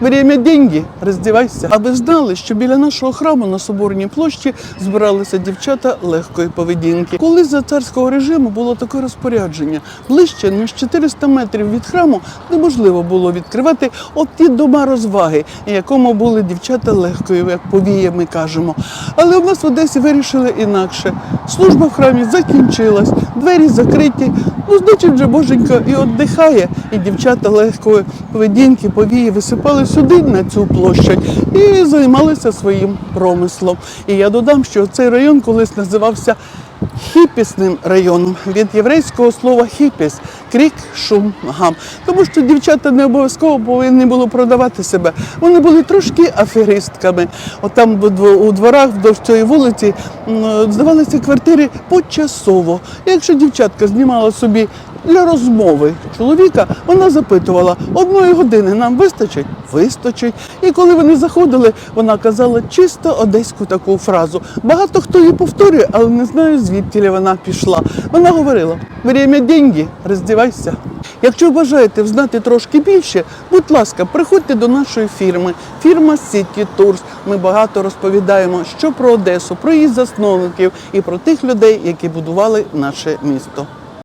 Время деньги, роздівайся. А ви знали, що біля нашого храму на Соборній площі збиралися дівчата легкої поведінки. Колись за царського режиму було таке розпорядження. Ближче ніж 400 метрів від храму неможливо було відкривати от ті дома розваги, якому були дівчата легкої, як повіє, ми кажемо. Але у нас в Одесі вирішили інакше. Служба в храмі закінчилась, двері закриті. Ну, значить, вже боженька і віддихає, і дівчата легкої поведінки, повії висипали сюди на цю площадь і займалися своїм промислом. І я додам, що цей район колись називався хіпісним районом від єврейського слова хіпіс крик, шум, гам. Тому що дівчата не обов'язково повинні були продавати себе. Вони були трошки аферистками. От там у дворах вдовж цієї вулиці здавалися квартири почасово. Якщо дівчатка знімала собі для розмови чоловіка, вона запитувала, одної години нам вистачить? Вистачить. І коли вони заходили, вона казала чисто одеську таку фразу. Багато хто її повторює, але не знаю, звідки вона пішла. Вона говорила: время деньги, роздівайся. Якщо бажаєте взнати трошки більше, будь ласка, приходьте до нашої фірми, фірма City Tours. Ми багато розповідаємо, що про Одесу, про її засновників і про тих людей, які будували наше місто.